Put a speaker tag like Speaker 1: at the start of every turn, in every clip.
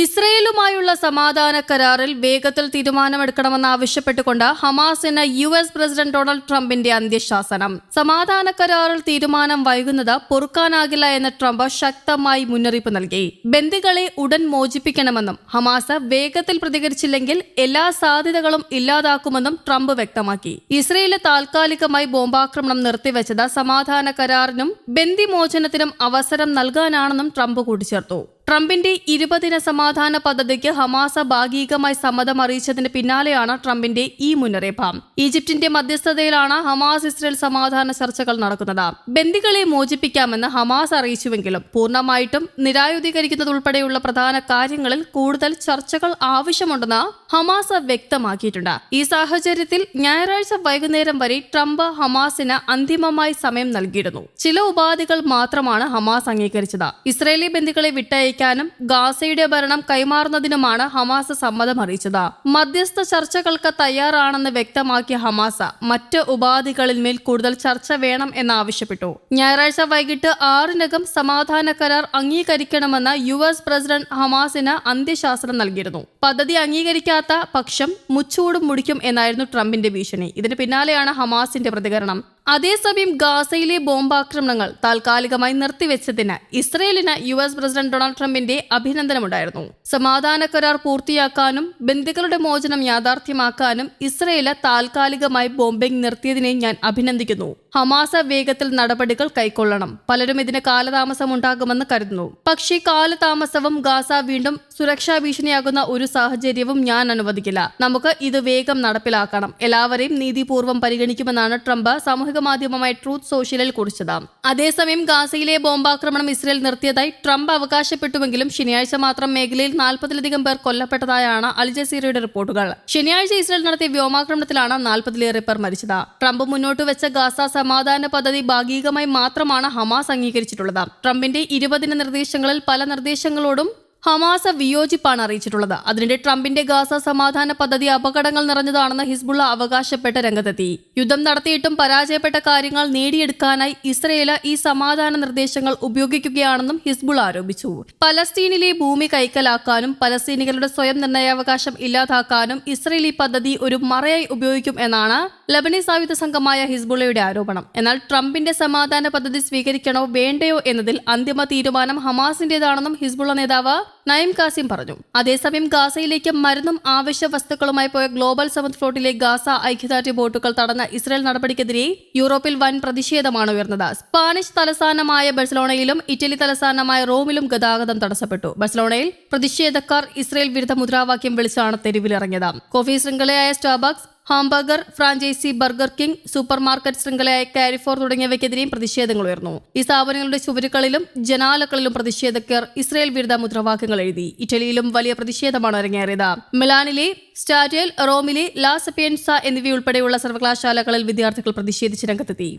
Speaker 1: ഇസ്രയേലുമായുള്ള സമാധാന കരാറിൽ വേഗത്തിൽ തീരുമാനമെടുക്കണമെന്നാവശ്യപ്പെട്ടുകൊണ്ട് ഹമാസിന് യു എസ് പ്രസിഡന്റ് ഡൊണാൾഡ് ട്രംപിന്റെ അന്ത്യശാസനം. സമാധാന കരാറിൽ തീരുമാനം വൈകുന്നത് പൊറുക്കാനാകില്ല എന്ന് ട്രംപ് ശക്തമായി മുന്നറിയിപ്പ് നൽകി. ബന്ദികളെ ഉടൻ മോചിപ്പിക്കണമെന്നും ഹമാസ് വേഗത്തിൽ പ്രതികരിച്ചില്ലെങ്കിൽ എല്ലാ സാധ്യതകളും ഇല്ലാതാക്കുമെന്നും ട്രംപ് വ്യക്തമാക്കി. ഇസ്രയേൽ താൽക്കാലികമായി ബോംബാക്രമണം നിർത്തിവെച്ചത് സമാധാന കരാറിനും ബന്ദിമോചനത്തിനും അവസരം നൽകാനാണെന്നും ട്രംപ് കൂട്ടിച്ചേർത്തു. ട്രംപിന്റെ ഇരുപതിന സമാധാന പദ്ധതിക്ക് ഹമാസ ഭാഗികമായി സമ്മതം അറിയിച്ചതിന് പിന്നാലെയാണ് ട്രംപിന്റെ ഈ മുന്നറിയിപ്പ്. ഈജിപ്തിന്റെ മധ്യസ്ഥതയിലാണ് ഹമാസ് ഇസ്രയേൽ സമാധാന ചർച്ചകൾ നടക്കുന്നത്. ബന്ദികളെ മോചിപ്പിക്കാമെന്ന് ഹമാസ് അറിയിച്ചുവെങ്കിലും പൂർണമായിട്ടും നിരായുധീകരിക്കുന്നതുൾപ്പെടെയുള്ള പ്രധാന കാര്യങ്ങളിൽ കൂടുതൽ ചർച്ചകൾ ആവശ്യമുണ്ടെന്ന് ഹമാസ് വ്യക്തമാക്കിയിട്ടുണ്ട്. ഈ സാഹചര്യത്തിൽ ഞായറാഴ്ച വൈകുന്നേരം വരെ ട്രംപ് ഹമാസിന് അന്തിമമായി സമയം നൽകിയിരുന്നു. ചില ഉപാധികൾ മാത്രമാണ് ഹമാസ് അംഗീകരിച്ചത്. ഇസ്രയേലി ബന്ദികളെ വിട്ടയക്കാനും ഗാസയുടെ ഭരണം കൈമാറുന്നതിനുമാണ് ഹമാസ് സമ്മതം അറിയിച്ചത്. മധ്യസ്ഥ ചർച്ചകൾക്ക് തയ്യാറാണെന്ന് വ്യക്തമാക്കിയ ഹമാസ മറ്റ് ഉപാധികളിൽ മേൽ കൂടുതൽ ചർച്ച വേണം എന്നാവശ്യപ്പെട്ടു ഞായറാഴ്ച വൈകിട്ട് ആറിനകം സമാധാന കരാർ അംഗീകരിക്കണമെന്ന് യു എസ് പ്രസിഡന്റ് ഹമാസിന് അന്ത്യശാസനം നൽകിയിരുന്നു. പദ്ധതി അംഗീകരിക്കാത്ത പക്ഷം മുച്ചൂടും മുടിക്കും എന്നായിരുന്നു ട്രംപിന്റെ ഭീഷണി. ഇതിന് പിന്നാലെയാണ് ഹമാസിന്റെ പ്രതികരണം. അതേസമയം ഗാസയിലെ ബോംബാക്രമണങ്ങൾ താൽക്കാലികമായി നിർത്തിവെച്ചതിന് ഇസ്രയേലിന് യു എസ് പ്രസിഡന്റ് ഡൊണാൾഡ് ട്രംപിന്റെ അഭിനന്ദനമുണ്ടായിരുന്നു. സമാധാന കരാർ പൂർത്തിയാക്കാനും ബന്ധുക്കളുടെ മോചനം യാഥാർത്ഥ്യമാക്കാനും ഇസ്രയേൽ താൽക്കാലികമായി ബോംബിംഗ് നിർത്തിയതിനെ ഞാൻ അഭിനന്ദിക്കുന്നു. ഹമാസ വേഗത്തിൽ നടപടികൾ കൈക്കൊള്ളണം. പലരും ഇതിന് കാലതാമസം ഉണ്ടാകുമെന്ന് കരുതുന്നു. പക്ഷേ കാലതാമസവും ഗാസ വീണ്ടും സുരക്ഷാ ഭീഷണിയാകുന്ന ഒരു സാഹചര്യവും ഞാൻ അനുവദിക്കില്ല. നമുക്ക് ഇത് വേഗം നടപ്പിലാക്കണം. എല്ലാവരെയും നീതിപൂർവം പരിഗണിക്കുമെന്നാണ് ട്രംപ് സാമൂഹിക മാധ്യമമായ ട്രൂത്ത് സോഷ്യലിൽ കുറിച്ചത്. അതേസമയം ഗാസയിലെ ബോംബാക്രമണം ഇസ്രയേൽ നിർത്തിയതായി ട്രംപ് അവകാശപ്പെട്ടുവെങ്കിലും ശനിയാഴ്ച മാത്രം മേഖലയിൽ നാൽപ്പതിലധികം പേർ കൊല്ലപ്പെട്ടതായാണ് അൽ ജസീറയുടെ റിപ്പോർട്ടുകൾ. ശനിയാഴ്ച ഇസ്രയേൽ നടത്തിയ വ്യോമാക്രമണത്തിലാണ് നാൽപ്പതിലേറെ പേർ മരിച്ചത്. ട്രംപ് മുന്നോട്ട് വെച്ച ഗാസ സമാധാന പദ്ധതി ഭാഗികമായി മാത്രമാണ് ഹമാസ് അംഗീകരിച്ചിട്ടുള്ളത്. ട്രംപിന്റെ ഇരുപതിന് നിർദ്ദേശങ്ങളിൽ പല നിർദ്ദേശങ്ങളോടും ഹമാസ വിയോജിപ്പാണ് അറിയിച്ചിട്ടുള്ളത്. അതിനിടെ ട്രംപിന്റെ ഗാസ സമാധാന പദ്ധതി അപകടങ്ങൾ നിറഞ്ഞതാണെന്ന് ഹിസ്ബുള്ള അവകാശപ്പെട്ട രംഗത്തെത്തി. യുദ്ധം നടത്തിയിട്ടും പരാജയപ്പെട്ട കാര്യങ്ങൾ നേടിയെടുക്കാനായി ഇസ്രയേൽ ഈ സമാധാന നിർദ്ദേശങ്ങൾ ഉപയോഗിക്കുകയാണെന്നും ഹിസ്ബുൾ ആരോപിച്ചു. പലസ്തീനിലെ ഭൂമി കൈക്കലാക്കാനും പലസ്തീനികളുടെ സ്വയം നിർണയാവകാശം ഇല്ലാതാക്കാനും ഇസ്രയേൽ ഈ പദ്ധതി ഒരു മറയായി ഉപയോഗിക്കും എന്നാണ് ലബനീസ് ആയുധ സംഘമായ ഹിസ്ബുള്ളയുടെ ആരോപണം. എന്നാൽ ട്രംപിന്റെ സമാധാന പദ്ധതി സ്വീകരിക്കണോ വേണ്ടയോ എന്നതിൽ അന്തിമ തീരുമാനം ഹമാസിന്റേതാണെന്നും ഹിസ്ബുള്ള നേതാവ് നയം കാസിം പറഞ്ഞു. അതേസമയം ഗാസയിലേക്ക് മരുന്നും ആവശ്യ വസ്തുക്കളുമായി പോയ ഗ്ലോബൽ സമുദ്ര ഫ്ലോട്ടിലെ ഗാസ ഐക്യദാർഢ്യ ബോട്ടുകൾ തടഞ്ഞ ഇസ്രായേൽ നടപടിക്കെതിരെ യൂറോപ്പിൽ വൻ പ്രതിഷേധമാണ് ഉയർന്നത്. സ്പാനിഷ് തലസ്ഥാനമായ ബസലോണയിലും ഇറ്റലി തലസ്ഥാനമായ റോമിലും ഗതാഗതം തടസ്സപ്പെട്ടു. ബസലോണയിൽ പ്രതിഷേധക്കാർ ഇസ്രായേൽ വിരുദ്ധ മുദ്രാവാക്യം വിളിച്ചാണ് തെരുവിലിറങ്ങിയത്. Coffee ശൃംഖലയായ Starbucks hamburger franchise burger king super market ശൃംഖലയായ Carrefour തുടങ്ങിയവയ്ക്കെതിരെയും പ്രതിഷേധങ്ങൾ ഉയർന്നു. ഈ സ്ഥാപനങ്ങളുടെ ചുവരുകളിലും ജനാലകളിലും പ്രതിഷേധക്കാർ ഇസ്രായേൽ വിരുദ്ധ മുദ്രാവാക്യങ്ങൾ എഴുതി ഇറ്റലിയിലും വലിയ പ്രതിഷേധമാണ് അരങ്ങേറിയത്. മിലാനിലെ സ്റ്റാറ്റേൽ റോമിലെ ലാ സപ്പിയൻസ എന്നിവയുൾപ്പെടെയുള്ള സർവകലാശാലകളിൽ വിദ്യാർത്ഥികൾ പ്രതിഷേധിച്ച് രംഗത്തെത്തി.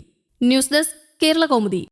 Speaker 1: News desk Kerala Kaumudi